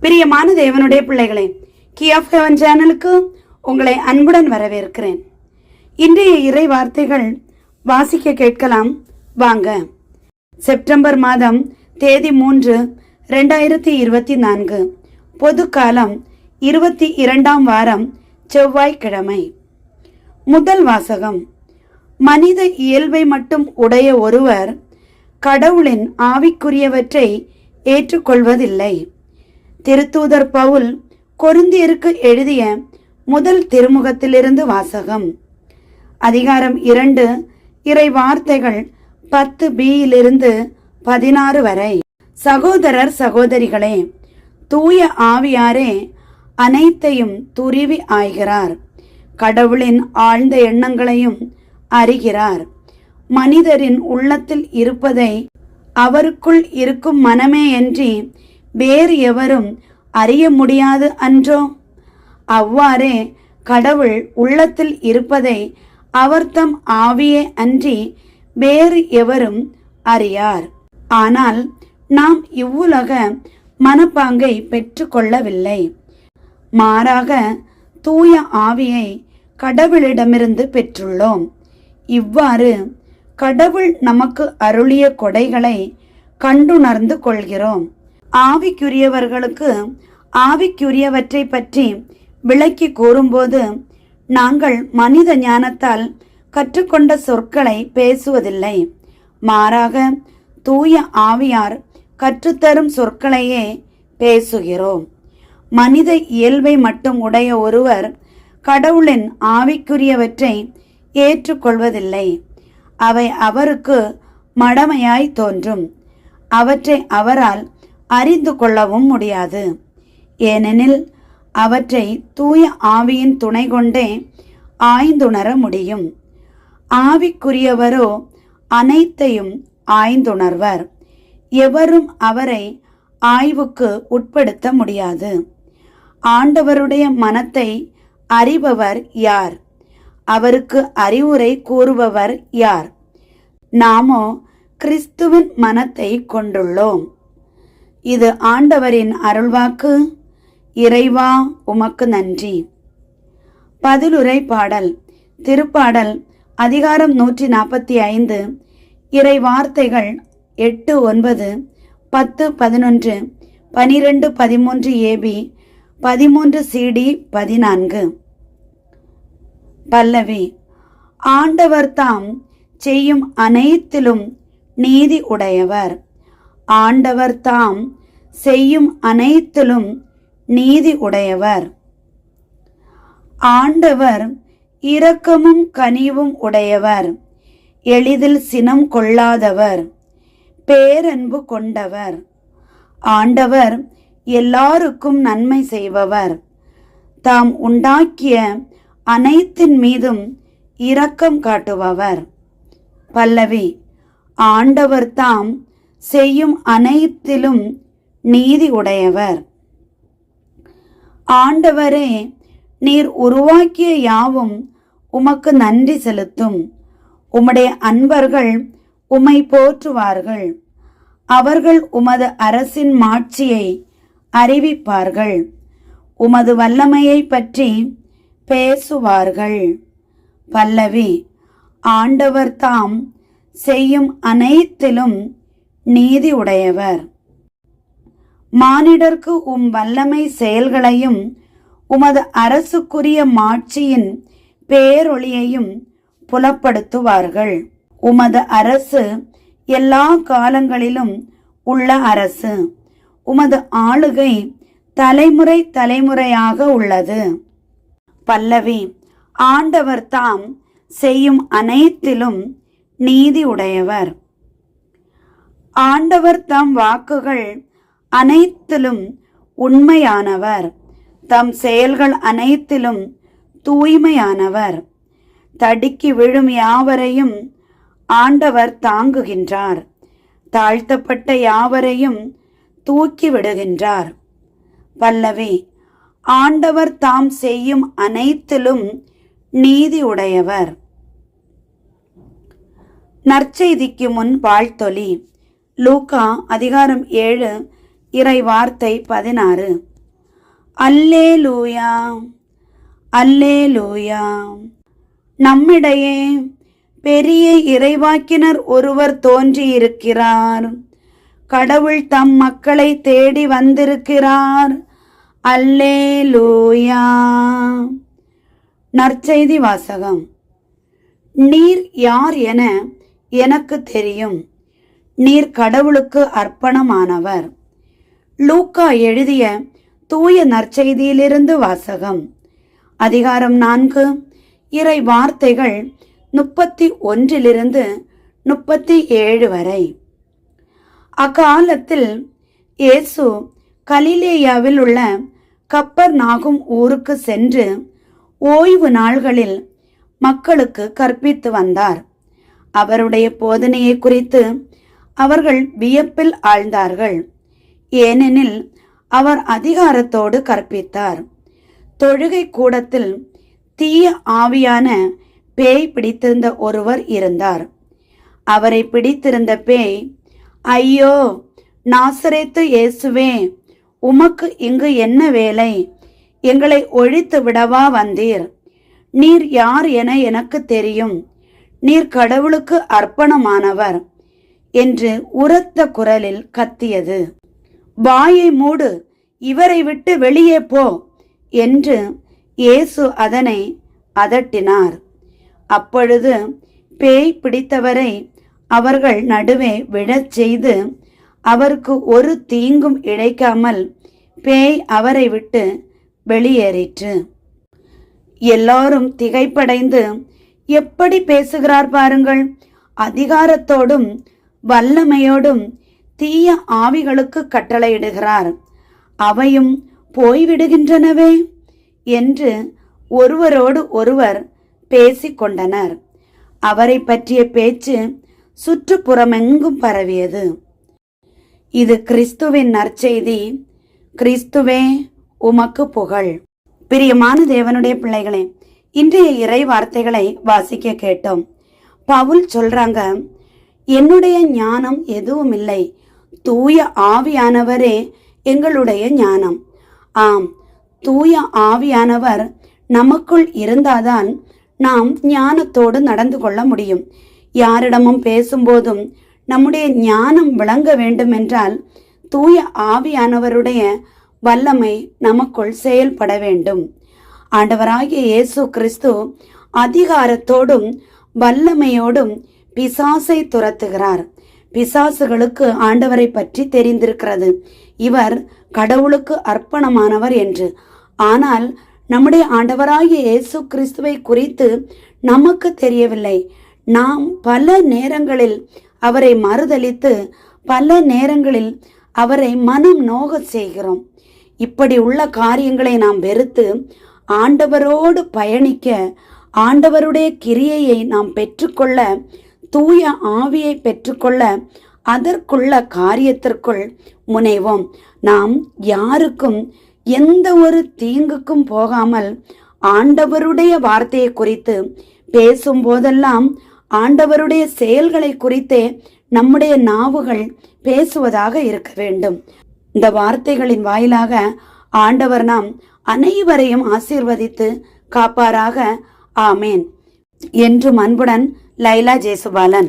பிரியமான தேவனுடைய பிள்ளைகளே கி ஆஃப் ஹெவன் சேனலுக்கு உங்களை அன்புடன் வரவேற்கிறேன். இன்றைய இறை வார்த்தைகள் வாசிக்க கேட்கலாம். வாங்க. செப்டம்பர் மாதம் தேதி மூன்று ரெண்டாயிரத்தி இருபத்தி நான்கு. பொது காலம் இருபத்தி இரண்டாம் வாரம் செவ்வாய்க்கிழமை. முதல் வாசகம். மனித இயல்பை மட்டும் உடைய ஒருவர் கடவுளின் ஆவிக்குரியவற்றை ஏற்றுக்கொள்வதில்லை. திருத்தூதர் பவுல் கொருந்தியருக்கு எழுதிய முதல் திருமுகத்திலிருந்து வாசகம். அதிகாரம் இரண்டு இறை வார்த்தைகள் பத்து பியிலிருந்து பதினாறு வரை. சகோதரர் சகோதரிகளே தூய ஆவியாரே அனைத்தையும் துருவி ஆய்கிறார். கடவுளின் ஆழ்ந்த எண்ணங்களையும் அறிகிறார். மனிதரின் உள்ளத்தில் இருப்பதை அவருக்குள் இருக்கும் மனமே என்று வேறு எவரும் அறிய முடியாது அன்றோ? அவ்வாறே கடவுள் உள்ளத்தில் இருப்பதை அவர்தம் ஆவியே அன்றி வேறு எவரும் அறியார். ஆனால் நாம் இவ்வுலக மனப்பாங்கை பெற்றுக்கொள்ளவில்லை மாறாக தூய ஆவியை கடவுளிடமிருந்து பெற்றுள்ளோம். இவ்வாறு கடவுள் நமக்கு அருளிய கொடைகளை கண்டுணர்ந்து கொள்கிறோம். ஆவிக்குரியவர்களுக்கு ஆவிக்குரியவற்றை பற்றி விளக்கி கூறும்போது நாங்கள் மனித ஞானத்தால் கற்றுக்கொண்ட சொற்களை பேசுவதில்லை. மாறாக தூய ஆவியார் கற்றுத்தரும் சொற்களையே பேசுகிறோம். மனித இயல்பை மட்டும் உடைய ஒருவர் கடவுளின் ஆவிக்குரியவற்றை ஏற்றுக்கொள்வதில்லை. அவை அவருக்கு மடமையாய் தோன்றும். அவற்றை அவரால் அறிந்து கொள்ளவும் முடியாது. ஏனெனில் அவற்றை தூய ஆவியின் துணை கொண்டே ஆய்ந்துணர முடியும். ஆவிக்குரியவரோ அனைத்தையும் ஆய்ந்துணர்வர். எவரும் அவரை ஆய்வுக்கு உட்படுத்த முடியாது. ஆண்டவருடைய மனத்தை அறிபவர் யார்? அவருக்கு அறிவுரை கூறுபவர் யார்? நாமோ கிறிஸ்துவின் மனத்தை கொண்டுள்ளோம். இது ஆண்டவரின் அருள்வாக்கு. இறைவா உமக்கு நன்றி. பதிலுரை பாடல். திருப்பாடல். அதிகாரம் நூற்றி நாற்பத்தி ஐந்து. இறை வார்த்தைகள் எட்டு ஒன்பது பத்து பதினொன்று பனிரெண்டு பதிமூன்று ஏபி பதிமூன்று சிடி பதினான்கு. பல்லவி ஆண்டவர் தாம் செய்யும் அனைத்திலும் நீதி உடையவர். ஆண்டவர் தாம் செய்யும் அனைத்திலும் நீதி உடையவர். ஆண்டவர் இரக்கமும் கனிவும் உடையவர். எளிதில் சினம் கொள்ளாதவர். பேரன்பு கொண்டவர். ஆண்டவர் எல்லாருக்கும் நன்மை செய்பவர். தாம் உண்டாக்கிய அனைத்தின் மீதும் இரக்கம் காட்டுபவர். பல்லவி ஆண்டவர் தாம் செய்யும் அனைத்திலும் நீதி உடையவர். ஆண்டவரே நீர் உருவாக்கிய யாவும் உமக்கு நன்றி செலுத்தும். உம்முடைய அன்பர்கள் உம்மை போற்றுவார்கள். அவர்கள் உமது அரசின் மாட்சியை அறிவிப்பார்கள். உமது வல்லமையை பற்றி பேசுவார்கள். பல்லவி ஆண்டவர் தாம் செய்யும் அனைத்திலும் நீதி உடையவர் மானிடர்க்கு உம் வல்லமை செயல்களையும் உமது அரசுக்குரிய மாட்சியின் பேரொளியையும் புலப்படுத்துவார்கள். உமது அரசு எல்லா காலங்களிலும் உள்ள அரசு. உமது ஆளுகை தலைமுறை தலைமுறையாக உள்ளது. பல்லவி ஆண்டவர் தாம் செய்யும் அனைத்திலும் நீதி உடையவர் ஆண்டவர் தம் வாக்குகள் அனைத்திலும் உண்மையானவர். தம் செயல்கள் அனைத்திலும் தூய்மையானவர். தடுக்கி விழும் யாவரையும் ஆண்டவர் தாங்குகின்றார். தாழ்த்தப்பட்ட யாவரையும் தூக்கி விடுகின்றார். பல்லவி ஆண்டவர் தாம் செய்யும் அனைத்திலும் நீதி உடையவர் நற்செய்திக்கு முன் வாழ்த்தொலி லூக்கா அதிகாரம் ஏழு இறை வார்த்தை பதினாறு. அல்லே லூயா அல்லே லூயா நம்மிடையே பெரிய இறைவாக்கினர் ஒருவர் தோன்றியிருக்கிறார். கடவுள் தம் மக்களை தேடி வந்திருக்கிறார். அல்லே லூயா நற்செய்தி வாசகம். நீர் யார் என எனக்கு தெரியும். நீர் கடவுளுக்கு அர்ப்பணமானவர். லூக்கா எழுதிய தூய நற்செய்தியிலிருந்து வாசகம். அதிகாரம் நான்கு. இறை வார்த்தைகள் முப்பத்தி ஒன்றிலிருந்து முப்பத்தி ஏழு வரை. அக்காலத்தில் இயேசு கலிலேயாவில் உள்ள கப்பர் நாகும் ஊருக்கு சென்று ஓய்வு நாள்களில் மக்களுக்கு கற்பித்து வந்தார். அவருடைய போதனையை குறித்து அவர்கள் வியப்பில் ஆழ்ந்தார்கள். ஏனெனில் அவர் அதிகாரத்தோடு கற்பித்தார். தொழுகை கூடத்தில் தீய ஆவியான பேய் பிடித்திருந்த ஒருவர் இருந்தார். அவரை பிடித்திருந்த பேய் ஐயோ நாசரேத்து இயேசுவே உமக்கு இங்கு என்ன வேலை? எங்களை ஒழித்து விடவா வந்தீர்? நீர் யார் என எனக்கு தெரியும். நீர் கடவுளுக்கு அர்ப்பணமானவர். என்று உரத்த குரலில் கத்தியது. வாயை மூடு இவரை விட்டு வெளியே போ என்று இயேசு அதனை அதட்டினார். அப்பொழுது பேய் பிடித்தவரை அவர்கள் நடுவே விழச் செய்து அவருக்கு ஒரு தீங்கும் இழைக்காமல் பேய் அவரை விட்டு வெளியேறிற்று. எல்லாரும் திகைப்படைந்து எப்படி பேசுகிறார் பாருங்கள் அதிகாரத்தோடும் வல்லமையோடும் தீய ஆவிகளுக்கு கட்டளையிடுகிறார். அவையும் போய்விடுகின்றனவே என்று ஒருவரோடு ஒருவர் பேசிக்கொண்டனர். அவரை பற்றிய பேச்சு சுற்றுப்புறமெங்கும் பரவியது. இது கிறிஸ்துவின் நற்செய்தி. கிறிஸ்துவே உமக்கு புகழ். பிரியமான தேவனுடைய பிள்ளைகளே இன்றைய இறை வார்த்தைகளை வாசிக்க கேட்டோம். பவுல் சொல்றாங்க என்னுடைய ஞானம் எதுவும் இல்லை தூய ஆவியானவரே எங்களுடைய ஞானம். ஆம் தூய ஆவியானவர் நமக்குள் இருந்தாதான் நாம் ஞானத்தோடு நடந்து கொள்ள முடியும். யாரிடமும் பேசும்போதும் நம்முடைய ஞானம் விளங்க வேண்டுமென்றால் தூய ஆவியானவருடைய வல்லமை நமக்குள் செயல்பட வேண்டும். ஆண்டவராகிய இயேசு கிறிஸ்து அதிகாரத்தோடும் வல்லமையோடும் பிசாசை துரத்துகிறார். பிசாசுகளுக்கு ஆண்டவரை பற்றி தெரிந்திருக்கிறது. இவர் கடவுளுக்கு அர்ப்பணமானவர் என்று. ஆனால் நம்முடைய ஆண்டவராகிய இயேசு கிறிஸ்துவை குறித்து நமக்கு தெரியவில்லை. நாம் பல நேரங்களில் அவரை மறுதலித்து பல நேரங்களில் அவரை மனம் நோக செய்கிறோம். இப்படி உள்ள காரியங்களை நாம் வெறுத்து ஆண்டவரோடு பயணிக்க ஆண்டவருடைய கிரியையை நாம் பெற்றுக்கொள்ள தூய ஆவியை பெற்றுக்கொள்ள அதற்குள்ள காரியத்திற்குள் முனைவோம். நாம் யாருக்கும் எந்த ஒரு தீங்குக்கும் போகாமல் ஆண்டவருடைய வார்த்தையை குறித்து பேசும்போதெல்லாம் ஆண்டவருடைய செயல்களை குறித்தே நம்முடைய நாவுகள் பேசுவதாக இருக்க வேண்டும். இந்த வார்த்தைகளின் வாயிலாக ஆண்டவர் நாம் அனைவரையும் ஆசீர்வதித்து காப்பாராக. ஆமேன். என்று அன்புடன் ലൈല ജയസുബാലൻ